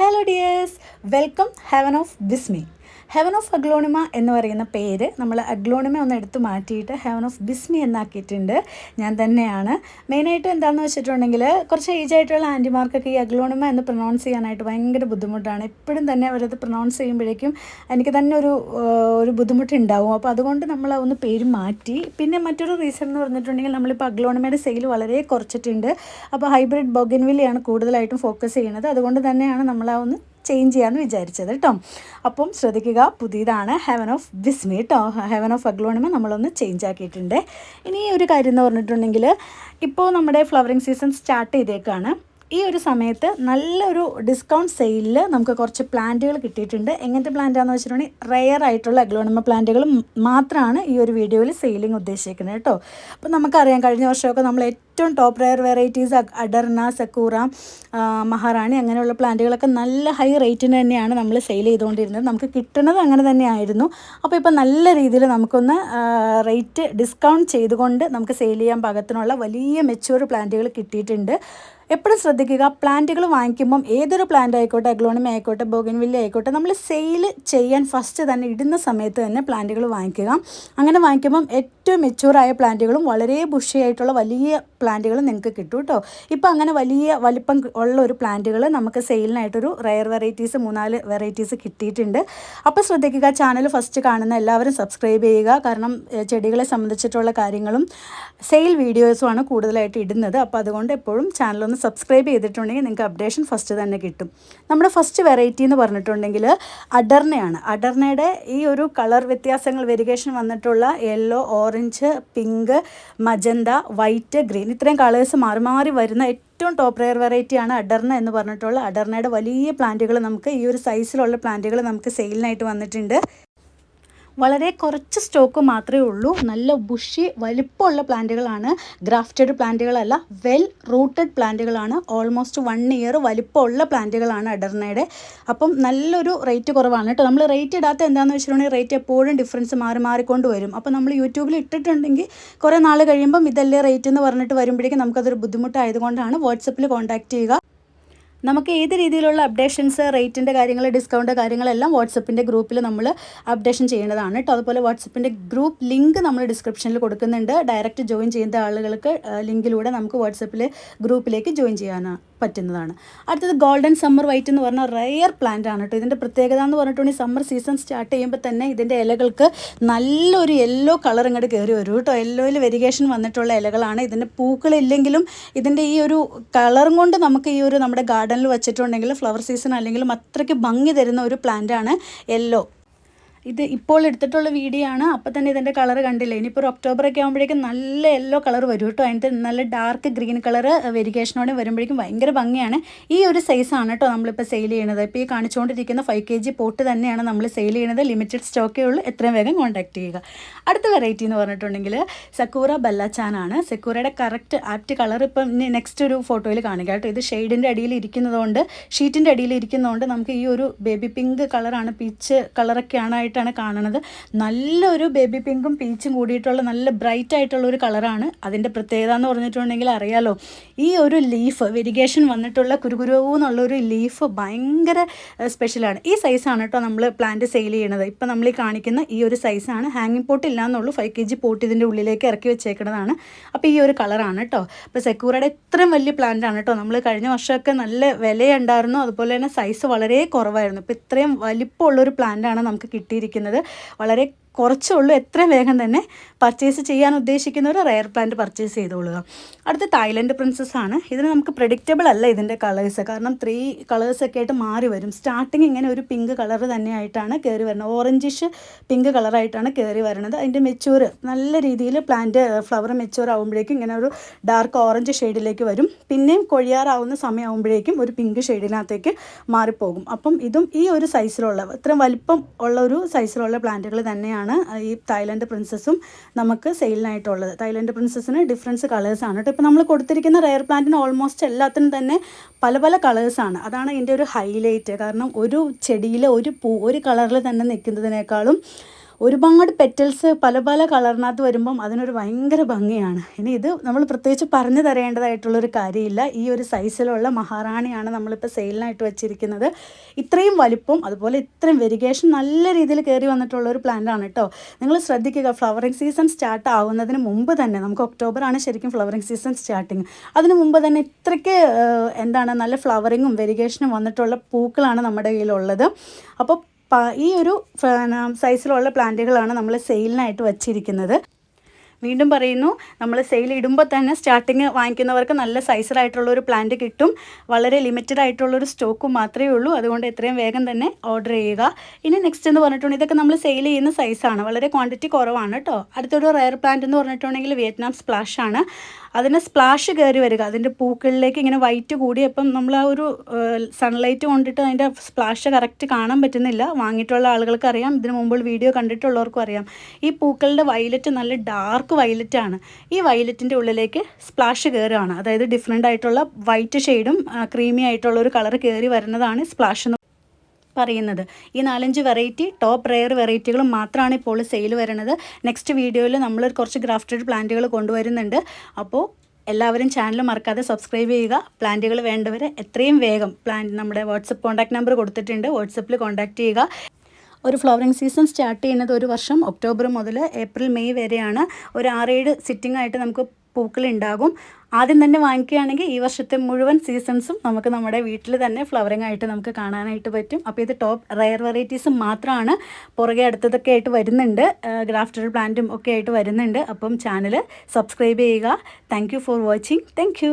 Hello dears welcome heaven of Bismi heaven of aglaonema എന്ന് പറയുന്ന പേര് നമ്മൾ അഗ്ലോണിമ ഒന്ന് എടുത്തു മാറ്റിയിട്ട് ഹെവൻ ഓഫ് ബിസ്മി എന്നാക്കിയിട്ടുണ്ട്. ഞാൻ തന്നെയാണ്. മെയിനായിട്ട് എന്താണെന്ന് വെച്ചിട്ടുണ്ടെങ്കിൽ കുറച്ച് ഏജ് ആയിട്ടുള്ള ആന്റിമാർക്കൊക്കെ ഈ അഗ്ലോണിമ എന്ന് പ്രൊനൗൺസ് ചെയ്യാനായിട്ട് ഭയങ്കര ബുദ്ധിമുട്ടാണ്. എപ്പോഴും തന്നെ അവരത് പ്രൊനൗൺസ് ചെയ്യുമ്പോഴേക്കും എനിക്ക് തന്നെ ഒരു ഒരു ബുദ്ധിമുട്ടുണ്ടാവും. അപ്പോൾ അതുകൊണ്ട് നമ്മൾ അതൊന്ന് പേര് മാറ്റി. പിന്നെ മറ്റൊരു റീസൺ എന്ന് പറഞ്ഞിട്ടുണ്ടെങ്കിൽ നമ്മളിപ്പോൾ അഗ്ലോണിമയുടെ സെയിൽ വളരെ കുറച്ചിട്ടുണ്ട്. അപ്പോൾ ഹൈബ്രിഡ് ബൊഗൻവില്ലയാണ് കൂടുതലായിട്ടും ഫോക്കസ് ചെയ്യുന്നത്. അതുകൊണ്ട് തന്നെയാണ് നമ്മൾ ആ ഒന്ന് ചേഞ്ച് ചെയ്യാമെന്ന് വിചാരിച്ചത് കേട്ടോ അപ്പം ശ്രദ്ധിക്കുക പുതിയതാണ് ഹെവൻ ഓഫ് ബിസ്മി കേട്ടോ ഹെവൻ ഓഫ് അഗ്ലോണിമ നമ്മളൊന്ന് ചേഞ്ച് ആക്കിയിട്ടുണ്ട്. ഇനി ഒരു കാര്യം എന്ന് പറഞ്ഞിട്ടുണ്ടെങ്കിൽ ഇപ്പോൾ നമ്മുടെ ഫ്ലവറിങ് സീസൺ സ്റ്റാർട്ട് ചെയ്തേക്കാണ്. ഈ ഒരു സമയത്ത് നല്ലൊരു ഡിസ്കൗണ്ട് സെയിലിൽ നമുക്ക് കുറച്ച് പ്ലാന്റുകൾ കിട്ടിയിട്ടുണ്ട്. എങ്ങനത്തെ പ്ലാന്റാണെന്ന് വെച്ചിട്ടുണ്ടെങ്കിൽ റെയർ ആയിട്ടുള്ള അഗ്ലോണിമ പ്ലാന്റുകൾ മാത്രമാണ് ഈ ഒരു വീഡിയോയിൽ സെയിലിംഗ് ഉദ്ദേശിക്കുന്നത് കേട്ടോ. അപ്പോൾ നമുക്കറിയാം കഴിഞ്ഞ വർഷമൊക്കെ നമ്മൾ ഏറ്റവും top rare varieties Adorna Sakura Maharani അങ്ങനെയുള്ള പ്ലാന്റുകളൊക്കെ നല്ല ഹൈ റേറ്റിന് തന്നെയാണ് നമ്മൾ സെയിൽ ചെയ്തുകൊണ്ടിരുന്നത്. നമുക്ക് കിട്ടുന്നത് അങ്ങനെ തന്നെയായിരുന്നു. അപ്പോൾ ഇപ്പോൾ നല്ല രീതിയിൽ നമുക്കൊന്ന് റേറ്റ് ഡിസ്കൗണ്ട് ചെയ്തുകൊണ്ട് നമുക്ക് സെയിൽ ചെയ്യാൻ പാകത്തിനുള്ള വലിയ മെച്ചൂർ പ്ലാന്റുകൾ കിട്ടിയിട്ടുണ്ട്. എപ്പോഴും ശ്രദ്ധിക്കുക. പ്ലാന്റുകൾ വാങ്ങിക്കുമ്പം ഏതൊരു പ്ലാന്റ് ആയിക്കോട്ടെ അഗ്ലോണിമ ആയിക്കോട്ടെ ബോഗൻവില്ല ആയിക്കോട്ടെ നമ്മൾ സെയിൽ ചെയ്യാൻ ഫസ്റ്റ് തന്നെ ഇടുന്ന സമയത്ത് തന്നെ പ്ലാന്റുകൾ വാങ്ങിക്കുക. അങ്ങനെ വാങ്ങിക്കുമ്പം ഏറ്റവും മെച്യൂറായ പ്ലാന്റുകളും വളരെ ബുഷിയായിട്ടുള്ള വലിയ പ്ലാന്റുകളും നിങ്ങൾക്ക് കിട്ടും കേട്ടോ. ഇപ്പോൾ അങ്ങനെ വലിയ വലിപ്പം ഉള്ള ഒരു പ്ലാന്റുകൾ നമുക്ക് സെയിലിനായിട്ടൊരു റയർ വെറൈറ്റീസ് മൂന്നാൽ വെറൈറ്റീസ് കിട്ടിയിട്ടുണ്ട്. അപ്പോൾ ശ്രദ്ധിക്കുക ചാനൽ ഫസ്റ്റ് കാണുന്ന എല്ലാവരും സബ്സ്ക്രൈബ് ചെയ്യുക. കാരണം ചെടികളെ സംബന്ധിച്ചിട്ടുള്ള കാര്യങ്ങളും സെയിൽ വീഡിയോസുമാണ് കൂടുതലായിട്ട് ഇടുന്നത്. അപ്പോൾ അതുകൊണ്ട് എപ്പോഴും ചാനലൊന്ന് സബ്സ്ക്രൈബ് ചെയ്തിട്ടുണ്ടെങ്കിൽ നിങ്ങൾക്ക് അപ്ഡേഷൻ ഫസ്റ്റ് തന്നെ കിട്ടും. നമ്മുടെ ഫസ്റ്റ് വെറൈറ്റി എന്ന് പറഞ്ഞിട്ടുണ്ടെങ്കിൽ അഡർണയാണ് അഡർണയുടെ ഈ ഒരു കളർ വ്യത്യാസങ്ങൾ വെരിഗേഷൻ വന്നിട്ടുള്ള yellow orange pink magenta white green ഇത്രയും കളേഴ്സ് മാറി മാറി വരുന്ന ഏറ്റവും ടോപ്പ് റെയർ വെറൈറ്റിയാണ് അഡർണ എന്ന് പറഞ്ഞിട്ടുള്ള അഡർണയുടെ വലിയ പ്ലാന്റുകൾ നമുക്ക് ഈ ഒരു സൈസിലുള്ള പ്ലാന്റുകൾ നമുക്ക് സെയിലിനായിട്ട് വന്നിട്ടുണ്ട്. വളരെ കുറച്ച് സ്റ്റോക്ക് മാത്രമേ ഉള്ളൂ. നല്ല ബുഷി വലിപ്പമുള്ള പ്ലാന്റുകളാണ്. ഗ്രാഫ്റ്റഡ് പ്ലാന്റുകളല്ല വെൽ റൂട്ടഡ് പ്ലാന്റുകളാണ്. ഓൾമോസ്റ്റ് വൺ ഇയർ വലിപ്പമുള്ള പ്ലാന്റുകളാണ് അഡർണയുടെ അപ്പം നല്ലൊരു റേറ്റ് കുറവാണ് കേട്ടോ. നമ്മൾ റേറ്റ് ഇടാത്ത എന്താണെന്ന് വെച്ചിട്ടുണ്ടെങ്കിൽ റേറ്റ് എപ്പോഴും ഡിഫറൻസ് മാറി മാറിക്കൊണ്ട് വരും. അപ്പോൾ നമ്മൾ യൂട്യൂബിൽ ഇട്ടിട്ടുണ്ടെങ്കിൽ കുറേ നാൾ കഴിയുമ്പം ഇതല്ലേ റേറ്റ് എന്ന് പറഞ്ഞിട്ട് വരുമ്പോഴേക്കും നമുക്കതൊരു ബുദ്ധിമുട്ടായതുകൊണ്ടാണ് വാട്സപ്പിൽ കോൺടാക്ട് ചെയ്യുക. നമുക്ക് ഏത് രീതിയിലുള്ള അപ്ഡേഷൻസ് റേറ്റിന്റെ കാര്യങ്ങൾ ഡിസ്കൗണ്ട് കാര്യങ്ങളെല്ലാം വാട്സപ്പിന്റെ ഗ്രൂപ്പിൽ നമ്മൾ അപ്ഡേഷൻ ചെയ്യേണ്ടതാണ് കേട്ടോ അതുപോലെ വാട്സപ്പിന്റെ ഗ്രൂപ്പ് ലിങ്ക് നമ്മൾ ഡിസ്ക്രിപ്ഷനിൽ കൊടുക്കുന്നുണ്ട്. ഡയറക്റ്റ് ജോയിൻ ചെയ്യുന്ന ആളുകൾക്ക് ലിങ്കിലൂടെ നമുക്ക് വാട്സപ്പിൽ ഗ്രൂപ്പിലേക്ക് ജോയിൻ ചെയ്യാൻ പറ്റുന്നതാണ്. അടുത്തത് ഗോൾഡൻ സമ്മർ വൈറ്റ് എന്ന് പറഞ്ഞാൽ റെയർ പ്ലാന്റ് ആണ് കേട്ടോ ഇതിന്റെ പ്രത്യേകത എന്ന് പറഞ്ഞിട്ടുണ്ടെങ്കിൽ സമ്മർ സീസൺ സ്റ്റാർട്ട് ചെയ്യുമ്പോൾ തന്നെ ഇതിന്റെ ഇലകൾക്ക് നല്ലൊരു യെല്ലോ കളർ ഇങ്ങോട്ട് കയറി വരും കേട്ടോ യെല്ലോയിൽ വെരിഗേഷൻ വന്നിട്ടുള്ള ഇലകളാണ്. ഇതിന്റെ പൂക്കളില്ലെങ്കിലും ഇതിന്റെ ഈ ഒരു കളറും കൊണ്ട് നമുക്ക് ഈ ഒരു നമ്മുടെ ഗാർഡനിൽ വെച്ചിട്ടുണ്ടെങ്കിൽ ഫ്ലവർ സീസൺ അല്ലെങ്കിലും അത്രയ്ക്ക് ഭംഗി തരുന്ന ഒരു പ്ലാന്റ് ആണ് യെല്ലോ ഇത് ഇപ്പോൾ എടുത്തിട്ടുള്ള വീഡിയോ ആണ്. അപ്പോൾ തന്നെ ഇതിന്റെ കളർ കണ്ടില്ല? ഇനിയിപ്പോൾ ഒക്ടോബർ ഒക്കെ ആകുമ്പോഴേക്കും നല്ല യെല്ലോ കളർ വരും കേട്ടോ. അതിന്റെ നല്ല ഡാർക്ക് ഗ്രീൻ കളർ വെരിഗേഷനോടെ വരുമ്പോഴേക്കും ഭയങ്കര ഭംഗിയാണ്. ഈ ഒരു സൈസാണ് കേട്ടോ നമ്മളിപ്പോൾ സെയിൽ ചെയ്യുന്നത്. ഇപ്പോൾ ഈ കാണിച്ചുകൊണ്ടിരിക്കുന്ന ഫൈവ് കെ ജി പോട്ട് തന്നെയാണ് നമ്മൾ സെയിൽ ചെയ്യുന്നത്. ലിമിറ്റഡ് സ്റ്റോക്കേ ഉള്ളൂ. എത്രയും വേഗം കോൺടാക്ട് ചെയ്യുക. അടുത്ത വെറൈറ്റി എന്ന് പറഞ്ഞിട്ടുണ്ടെങ്കിൽ സക്കൂറ ബല്ലാച്ചാനാണ് സക്കൂറയുടെ കറക്റ്റ് ആപ്റ്റ് കളർ ഇപ്പം നെക്സ്റ്റ് ഒരു ഫോട്ടോയിൽ കാണുക കേട്ടോ. ഇത് ഷെയ്ഡിന്റെ അടിയിൽ ഇരിക്കുന്നതുകൊണ്ട് ഷീറ്റിന്റെ അടിയിൽ ഇരിക്കുന്നതുകൊണ്ട് നമുക്ക് ഈ ഒരു ബേബി പിങ്ക് കളറാണ് പീച്ച് കളറൊക്കെയാണ് ആയിട്ടാണ് കാണുന്നത്. നല്ലൊരു ബേബി പിങ്കും പീച്ചും കൂടിയിട്ടുള്ള നല്ല ബ്രൈറ്റ് ആയിട്ടുള്ള ഒരു കളറാണ് അതിന്റെ പ്രത്യേകത എന്ന് പറഞ്ഞിട്ടുണ്ടെങ്കിൽ അറിയാലോ ഈ ഒരു ലീഫ് വെരിഗേഷൻ വന്നിട്ടുള്ള കുരുകുരു എന്നുള്ള ഒരു ലീഫ് ഭയങ്കര സ്പെഷ്യലാണ് ഈ സൈസാണ് കേട്ടോ നമ്മൾ പ്ലാന്റ് സെയിൽ ചെയ്യുന്നത്. ഇപ്പം നമ്മൾ ഈ കാണിക്കുന്ന ഈ ഒരു സൈസാണ് ഹാങ്ങിങ് പോട്ട് ഇല്ല എന്നുള്ളൂ ഫൈവ് കെ ജി പോട്ട് ഇതിന്റെ ഉള്ളിലേക്ക് ഇറക്കി വെച്ചേക്കുന്നതാണ് അപ്പോൾ ഈ ഒരു കളറാണ് കേട്ടോ അപ്പോൾ സെക്യൂറയുടെ ഇത്രയും വലിയ പ്ലാന്റ് ആണ് കേട്ടോ നമ്മൾ കഴിഞ്ഞ വർഷമൊക്കെ നല്ല വിലയുണ്ടായിരുന്നു. അതുപോലെ തന്നെ സൈസ് വളരെ കുറവായിരുന്നു. ഇപ്പോൾ ഇത്രയും വലിപ്പമുള്ളൊരു പ്ലാന്റാണ് നമുക്ക് കിട്ടിയിരിക്കുന്നത് വളരെ കുറച്ചേ ഉള്ളൂ എത്രയും വേഗം തന്നെ പർച്ചേസ് ചെയ്യാൻ ഉദ്ദേശിക്കുന്ന ഒരു റെയർ പ്ലാന്റ് പർച്ചേസ് ചെയ്തോളുക. അടുത്ത തായ്ലൻഡ് പ്രിൻസസ് ആണ്. ഇതിന് നമുക്ക് പ്രഡിക്റ്റബിൾ അല്ല ഇതിന്റെ കളേഴ്സ് കാരണം ത്രീ കളേഴ്സൊക്കെ ആയിട്ട് മാറി വരും. സ്റ്റാർട്ടിങ് ഇങ്ങനെ ഒരു പിങ്ക് കളർ തന്നെയായിട്ടാണ് കയറി വരുന്നത്. ഓറഞ്ചിഷ് പിങ്ക് കളറായിട്ടാണ് കയറി വരുന്നത്. അതിന്റെ മെച്ചൂർ നല്ല രീതിയിൽ പ്ലാന്റ് ഫ്ലവർ മെച്ചൂർ ആകുമ്പോഴേക്കും ഇങ്ങനെ ഒരു ഡാർക്ക് ഓറഞ്ച് ഷെയ്ഡിലേക്ക് വരും. പിന്നെയും കൊഴിയാറാവുന്ന സമയമാകുമ്പോഴേക്കും ഒരു പിങ്ക് ഷെയ്ഡിനകത്തേക്ക് മാറിപ്പോകും. അപ്പം ഇതും ഈ ഒരു സൈസിലുള്ള ഇത്രയും വലിപ്പം ഉള്ള ഒരു സൈസിലുള്ള പ്ലാന്റുകൾ തന്നെയാണ് ഈ തായ്ലൻഡ് പ്രിൻസസ്സും നമുക്ക് സെയിലിനായിട്ടുള്ളത്. തായ്ലൻഡ് പ്രിൻസസിന് ഡിഫറൻസ് കളേഴ്സാണ് കേട്ടോ. ഇപ്പോൾ നമ്മൾ കൊടുത്തിരിക്കുന്ന റയർ പ്ലാന്റിന് ഓൾമോസ്റ്റ് എല്ലാത്തിനും തന്നെ പല പല കളേഴ്സാണ് അതാണ് ഇതിന്റെ ഒരു ഹൈലൈറ്റ് കാരണം ഒരു ചെടിയിൽ ഒരു പൂ ഒരു കളറിൽ തന്നെ നിൽക്കുന്നതിനേക്കാളും ഒരുപാട് പെറ്റൽസ് പല പല കളറിനകത്ത് വരുമ്പം അതിനൊരു ഭയങ്കര ഭംഗിയാണ്. ഇനി ഇത് നമ്മൾ പ്രത്യേകിച്ച് പറഞ്ഞു തരേണ്ടതായിട്ടുള്ളൊരു കാര്യമില്ല. ഈ ഒരു സൈസിലുള്ള മഹാറാണിയാണ് നമ്മളിപ്പോൾ സെയിലിനായിട്ട് വെച്ചിരിക്കുന്നത്. ഇത്രയും വലിപ്പം അതുപോലെ ഇത്രയും വെരിഗേഷൻ നല്ല രീതിയിൽ കയറി വന്നിട്ടുള്ള ഒരു പ്ലാന്റാണ് കേട്ടോ നിങ്ങൾ ശ്രദ്ധിക്കുക ഫ്ലവറിങ് സീസൺ സ്റ്റാർട്ട് ആവുന്നതിന് മുമ്പ് തന്നെ നമുക്ക് ഒക്ടോബറാണ് ശരിക്കും ഫ്ലവറിങ് സീസൺ സ്റ്റാർട്ടിങ് അതിന് മുമ്പ് തന്നെ ഇത്രയ്ക്ക് എന്താണ് നല്ല ഫ്ലവറിങ്ങും വെരിഗേഷനും വന്നിട്ടുള്ള പൂക്കളാണ് നമ്മുടെ കയ്യിലുള്ളത്. അപ്പോൾ ഈ ഒരു സൈസിലുള്ള പ്ലാന്റുകളാണ് നമ്മൾ സെയിലിനായിട്ട് വച്ചിരിക്കുന്നത്. വീണ്ടും പറയുന്നു നമ്മൾ സെയിൽ ഇടുമ്പോൾ തന്നെ സ്റ്റാർട്ടിങ് വാങ്ങിക്കുന്നവർക്ക് നല്ല സൈസിലായിട്ടുള്ള ഒരു പ്ലാന്റ് കിട്ടും. വളരെ ലിമിറ്റഡ് ആയിട്ടുള്ളൊരു സ്റ്റോക്ക് മാത്രമേ ഉള്ളൂ. അതുകൊണ്ട് എത്രയും വേഗം തന്നെ ഓർഡർ ചെയ്യുക. ഇനി നെക്സ്റ്റ് എന്ന് പറഞ്ഞിട്ടുണ്ടെങ്കിൽ ഇതൊക്കെ നമ്മൾ സെയിൽ ചെയ്യുന്ന സൈസാണ് വളരെ ക്വാണ്ടിറ്റി കുറവാണ് കേട്ടോ അടുത്തൊരു റയർ പ്ലാന്റ് എന്ന് പറഞ്ഞിട്ടുണ്ടെങ്കിൽ വിയറ്റ്നാം സ്പ്ലാഷ് ആണ്. അതിന് സ്പ്ലാഷ് കയറി വരിക. അതിന്റെ പൂക്കളിലേക്ക് ഇങ്ങനെ വൈറ്റ് കൂടിയപ്പം നമ്മൾ ആ ഒരു സൺലൈറ്റ് കൊണ്ടിട്ട് അതിന്റെ സ്പ്ലാഷ് കറക്റ്റ് കാണാൻ പറ്റുന്നില്ല. വാങ്ങിയിട്ടുള്ള ആളുകൾക്ക് അറിയാം. ഇതിനു മുമ്പ് വീഡിയോ കണ്ടിട്ടുള്ളവർക്കും അറിയാം. ഈ പൂക്കളുടെ വയലറ്റ് നല്ല ഡാർക്ക് വയലറ്റ് ആണ്. ഈ വയലറ്റിന്റെ ഉള്ളിലേക്ക് സ്പ്ലാഷ് കയറുകയാണ് അതായത് ഡിഫറെന്റ് ആയിട്ടുള്ള വൈറ്റ് ഷെയ്ഡും ക്രീമി ആയിട്ടുള്ള ഒരു കളർ കയറി വരുന്നതാണ് സ്പ്ലാഷ് എന്ന് പറയുന്നത്. ഈ നാലഞ്ച് വെറൈറ്റി ടോപ്പ് റെയർ വെറൈറ്റികളും മാത്രമാണ് ഇപ്പോൾ സെയിൽ വരുന്നത്. നെക്സ്റ്റ് വീഡിയോയിൽ നമ്മൾ കുറച്ച് ഗ്രാഫ്റ്റഡ് പ്ലാന്റുകൾ കൊണ്ടുവരുന്നുണ്ട്. അപ്പോൾ എല്ലാവരും ചാനൽ മറക്കാതെ സബ്സ്ക്രൈബ് ചെയ്യുക. പ്ലാന്റുകൾ വേണ്ടവരെ എത്രയും വേഗം പ്ലാന്റ് നമ്മുടെ വാട്സപ്പ് കോൺടാക്ട് നമ്പർ കൊടുത്തിട്ടുണ്ട്. വാട്സപ്പിൽ കോൺടാക്ട് ചെയ്യുക. ഒരു ഫ്ലവറിങ് സീസൺ സ്റ്റാർട്ട് ചെയ്യുന്നത് ഒരു വർഷം ഒക്ടോബർ മുതൽ ഏപ്രിൽ മെയ് വരെയാണ്. ഒരു ആറേഴ് സിറ്റിംഗ് ആയിട്ട് നമുക്ക് പൂക്കൾ ഉണ്ടാകും. ആദ്യം തന്നെ വാങ്ങിക്കുകയാണെങ്കിൽ ഈ വർഷത്തെ മുഴുവൻ സീസൺസും നമുക്ക് നമ്മുടെ വീട്ടിൽ തന്നെ ഫ്ലവറിങ് ആയിട്ട് നമുക്ക് കാണാനായിട്ട് പറ്റും. അപ്പോൾ ഇത് ടോപ്പ് റയർ വെറൈറ്റീസ് മാത്രമാണ്. പുറകെ അടുത്തതൊക്കെ ആയിട്ട് വരുന്നുണ്ട്. ഗ്രാഫ്റ്റർ പ്ലാന്റും ഒക്കെ ആയിട്ട് വരുന്നുണ്ട്. അപ്പം ചാനൽ സബ്സ്ക്രൈബ് ചെയ്യുക. Thank for watching. താങ്ക്